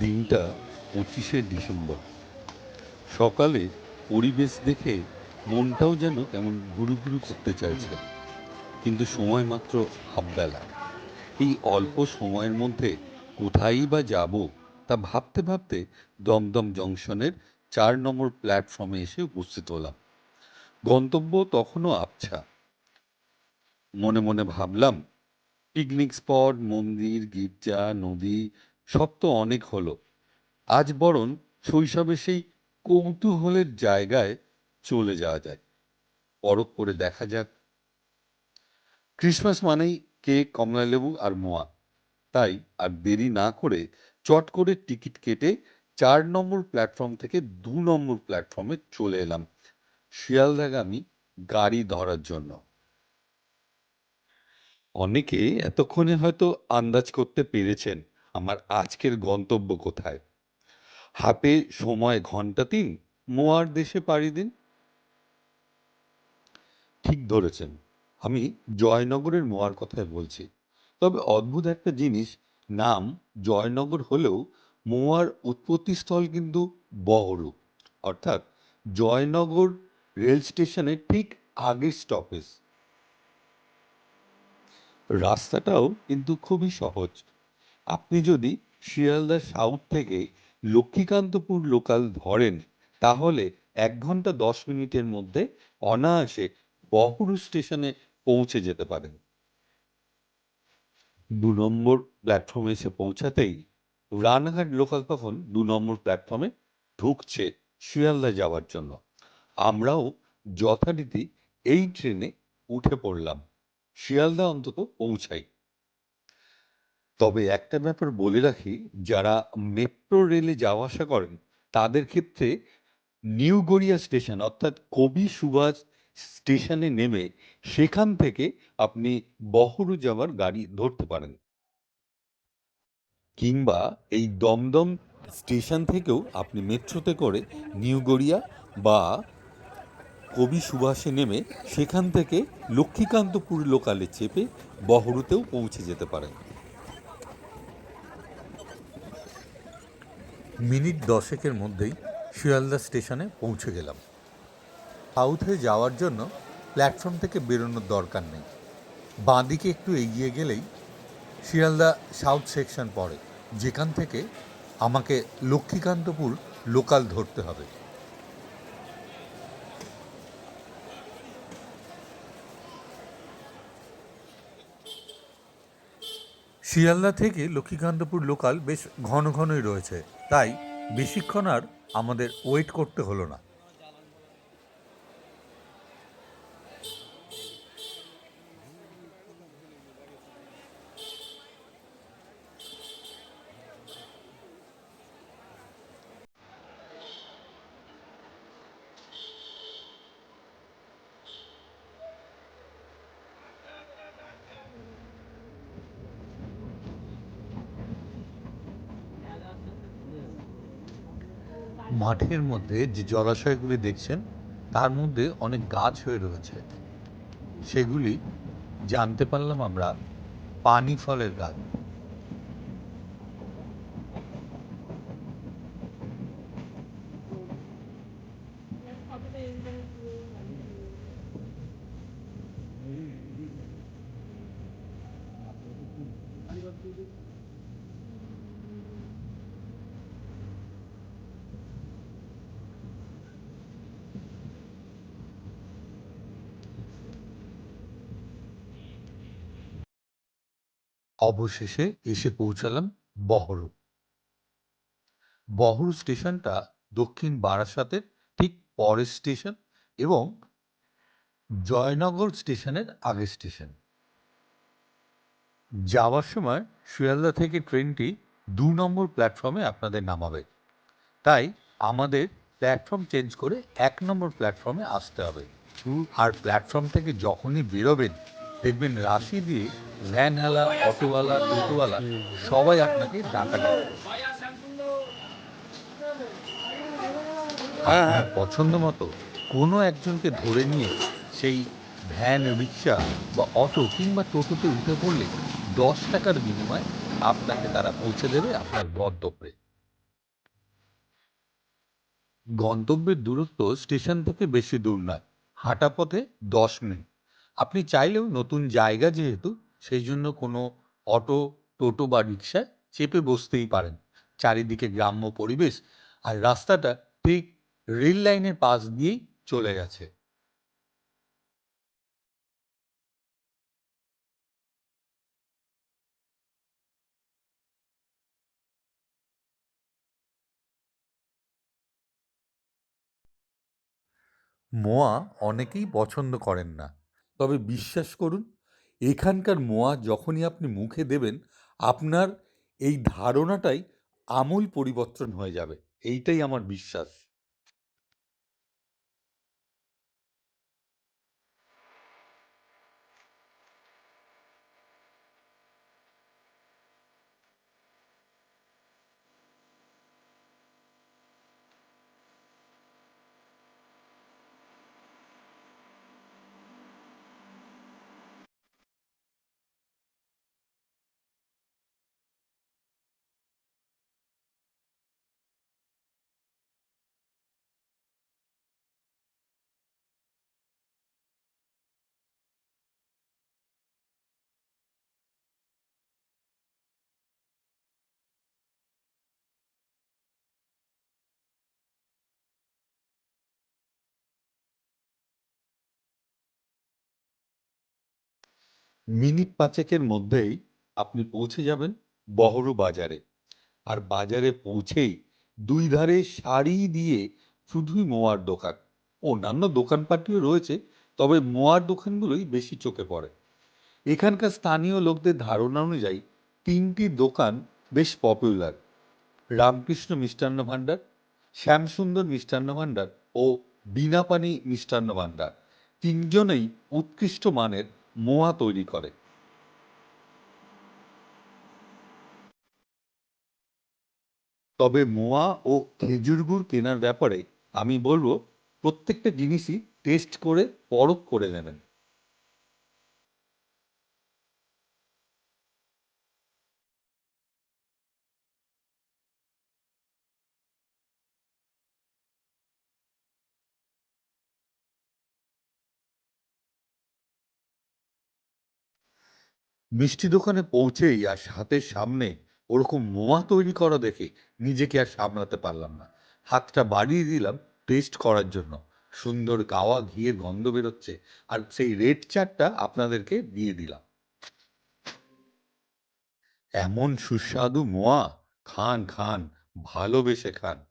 দিনটা পঁচিশে ডিসেম্বর। সকালে পরিবেশ দেখে মনটাও যেন কেমন ঘুরু ঘুরু করতে চাইছে। কিন্তু সময় মাত্র হাফবেলা। এই অল্প সময়ের মধ্যে কোথায় বা যাব তা ভাবতে ভাবতে দমদম জংশনের চার নম্বর প্ল্যাটফর্মে এসে উপস্থিত হলাম। গন্তব্য তখনও আবছা। মনে মনে ভাবলাম, পিকনিক স্পট, মন্দির, গির্জা, নদী সব তো অনেক হলো। আজ বরং শৈশবে সেই কৌতূহলের জায়গায় চলে যাওয়া যায়। পরখ করে দেখা যাক। ক্রিসমাস মানেই কেক, কমলালেবু আর মোয়া। তাই আর দেরি না করে চট করে টিকিট কেটে চার নম্বর প্ল্যাটফর্ম থেকে দু নম্বর প্ল্যাটফর্মে চলে এলাম শিয়ালদাগামী গাড়ি ধরার জন্য। অনেকে এতক্ষণে হয়তো আন্দাজ করতে পেরেছেন আমার আজকের গন্তব্য কোথায়? হাতে সময় ঘণ্টা তিন, মোয়ার দেশে পাড়ি দিন। ঠিক ধরেছেন, আমি জয়নগরের মোয়ার কথাই বলছি। তবে অদ্ভুত একটা জিনিস, নাম জয়নগর হলেও মোয়ার উৎপত্তিস্থল কিন্তু বহরু অর্থাৎ জয়নগর রেল স্টেশনের ঠিক আগের স্টপেজ। রাস্তাটাও কিন্তু খুবই সহজ। আপনি যদি শিয়ালদা সাউথ থেকে লক্ষ্মীকান্তপুর লোকাল ধরেন, তাহলে এক ঘণ্টা দশ মিনিটের মধ্যে অনায়াসে বহরু স্টেশনে পৌঁছে যেতে পারেন। দু নম্বর প্ল্যাটফর্মে এসে পৌঁছাতেই রানাঘাট লোকাল তখন দু নম্বর প্ল্যাটফর্মে ঢুকছে শিয়ালদা যাওয়ার জন্য। আমরাও যথারীতি এই ট্রেনে উঠে পড়লাম। শিয়ালদা অন্তত পৌঁছাই। তবে একটা ব্যাপার বলে রাখি, যারা মেট্রো রেলে যাওয়া আসা করেন, তাদের ক্ষেত্রে নিউ গড়িয়া স্টেশন, অর্থাৎ কবি সুভাষ স্টেশনে নেমে সেখান থেকে আপনি বহরু যাওয়ার গাড়ি ধরতে পারেন। কিংবা এই দমদম স্টেশন থেকেও আপনি মেট্রোতে করে নিউ গড়িয়া বা কবি সুভাষে নেমে সেখান থেকে লক্ষ্মীকান্তপুর লোকালে চেপে বহরুতেও পৌঁছে যেতে পারেন। মিনিট দশেকের মধ্যেই শিয়ালদা স্টেশনে পৌঁছে গেলাম। সাউথে যাওয়ার জন্য প্ল্যাটফর্ম থেকে বেরোনোর দরকার নেই। বাঁদিকে একটু এগিয়ে গেলেই শিয়ালদা সাউথ সেকশন পড়ে, যেখান থেকে আমাকে লক্ষ্মীকান্তপুর লোকাল ধরতে হবে। শিয়ালদা থেকে লক্ষ্মীকান্তপুর লোকাল বেশ ঘন ঘনই রয়েছে। তাই বেশিক্ষণ আর আমাদের ওয়েট করতে হলো না। মাঠের মধ্যে যে জলাশয়গুলি দেখছেন, তার মধ্যে অনেক গাছ হয়ে রয়েছে। সেগুলি জানতে পারলাম আমরা পানি ফলের গাছ। অবশেষে এসে পৌঁছালাম বহরু বহরু স্টেশনটা দক্ষিণ বারাসাতের ঠিক পরের স্টেশন এবং জয়নগর স্টেশনের আগের স্টেশন। যাওয়ার সময় শিয়ালদা থেকে ট্রেনটি দু নম্বর প্ল্যাটফর্মে আপনাদের নামাবে। তাই আমাদের প্ল্যাটফর্ম চেঞ্জ করে এক নম্বর প্ল্যাটফর্মে আসতে হবে। আর প্ল্যাটফর্ম থেকে যখনই বেরোবেন দেখবেন রাশি দিয়ে ভ্যানওয়ালা অটোওয়ালা টোটোওয়ালা সবাই আপনাকে ডাকা ডাকবে আপনার পছন্দ মতো কোনো একজনকে ধরে নিয়ে সেই ভ্যান রিক্সা বা অটো কিংবা টোটোতে উঠে পড়লে দশ টাকার বিনিময়ে আপনাকে তারা পৌঁছে দেবে আপনার গন্তব্যে। গন্তব্যের দূরত্ব স্টেশন থেকে বেশি দূর নয় হাঁটা পথে দশ মিনিট। আপনি চাইলেও নতুন জায়গা যেহেতু সেই জন্য কোনো অটো, টোটো বা রিক্সায় চেপে বসতেই পারেন। চারিদিকে গ্রাম্য পরিবেশ আর রাস্তাটা ঠিক রেল লাইনের পাশ দিয়েই চলে গেছে। মোয়া অনেকেই পছন্দ করেন না। তবে বিশ্বাস করুন, এখানকার মোয়া যখনই আপনি মুখে দেবেন, আপনার এই ধারণাটাই আমূল পরিবর্তন হয়ে যাবে। এইটাই আমার বিশ্বাস। মিনিট পাঁচেকের মধ্যেই আপনি পৌঁছে যাবেন বহরু বাজারে। আর বাজারে পৌঁছেই দুই ধারে সারি দিয়ে শুধুই মোয়ার দোকান। অন্যান্য দোকানপাটিও রয়েছে, তবে মোয়ার দোকানগুলোই বেশি চোখে পড়ে। এখানকার স্থানীয় লোকদের ধারণা অনুযায়ী তিনটি দোকান বেশ পপুলার রামকৃষ্ণ মিষ্টান্ন ভাণ্ডার, শ্যামসুন্দর মিষ্টান্ন ভাণ্ডার ও বিনাপানি মিষ্টান্ন ভাণ্ডার। তিনজনেই উৎকৃষ্ট মানের মোয়া তৈরি করে। তবে মোয়া ও খেজুর গুড় কেনার ব্যাপারে আমি বলব, প্রত্যেকটা জিনিসই টেস্ট করে পরখ করে নেবেন। মিষ্টি দোকানে পৌঁছেই আর হাতের সামনে ওরকম মোয়া তৈরি করা দেখে নিজেকে আর সামলাতে পারলাম না। হাতটা বাড়িয়ে দিলাম টেস্ট করার জন্য। সুন্দর গাওয়া ঘিয়ের গন্ধ বেরোচ্ছে আর সেই রেড চারটা আপনাদেরকে দিয়ে দিলাম। এমন সুস্বাদু মোয়া খান খান, ভালোবেসে খান।